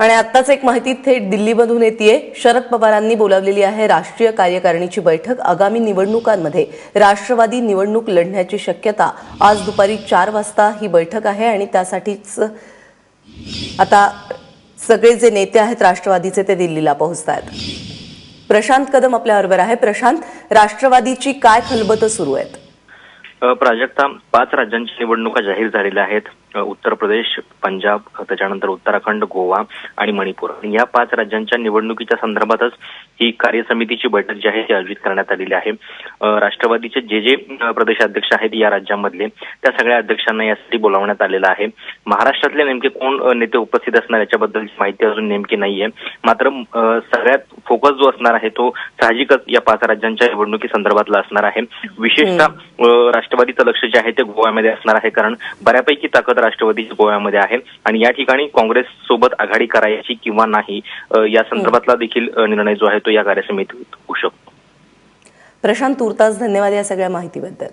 आणि आत्ताच एक माहिती थेट दिल्लीमधून येते शरद पवारांनी बोलावलेली आहे राष्ट्रीय कार्यकारिणीची बैठक आगामी निवडणुकांमध्ये. राष्ट्रवादी निवडणूक लढण्याची शक्यता आज दुपारी चार वाजता ही बैठक आहे आणि त्यासाठीच आता सगळे जे नेते आहेत राष्ट्रवादीचे ते दिल्लीला पोहोचत आहेत प्रशांत कदम आपल्याबरोबर आहे. प्रशांत राष्ट्रवादीची काय खलबतं सुरू आहेत? प्राजक्ता पाच राज्यांच्या निवडणुका जाहीर झालेल्या आहेत. उत्तर प्रदेश पंजाब त्याच्यानंतर उत्तराखंड गोवा आणि मणिपूर. या पाच राज्यांच्या निवडणुकीच्या संदर्भातच ही कार्यसमितीची बैठक जी आहे ती आयोजित करण्यात आलेली आहे. राष्ट्रवादीचे जे जे प्रदेशाध्यक्ष आहेत या राज्यांमधले त्या सगळ्या अध्यक्षांना यासाठी बोलावण्यात आलेलं आहे. महाराष्ट्रातले नेमके कोण नेते उपस्थित असणार याच्याबद्दलची माहिती अजून नेमकी नाहीये. मात्र सगळ्यात फोकस जो असणार आहे. तो साहजिकच या पाच राज्यांच्या निवडणुकी संदर्भातला असणार आहे. विशेषतः राष्ट्रवादीचं लक्ष जे आहे ते गोव्यामध्ये असणार आहे. कारण बऱ्यापैकी ताकद राष्ट्रवादीची गोव्यामध्ये आहे. आणि या ठिकाणी काँग्रेस सोबत आघाडी करायची किंवा नाही या संदर्भातला देखील निर्णय जो आहे तो या कार्यसमितीत होऊ शकतो. प्रशांत तुर्तास धन्यवाद या सगळ्या माहितीबद्दल.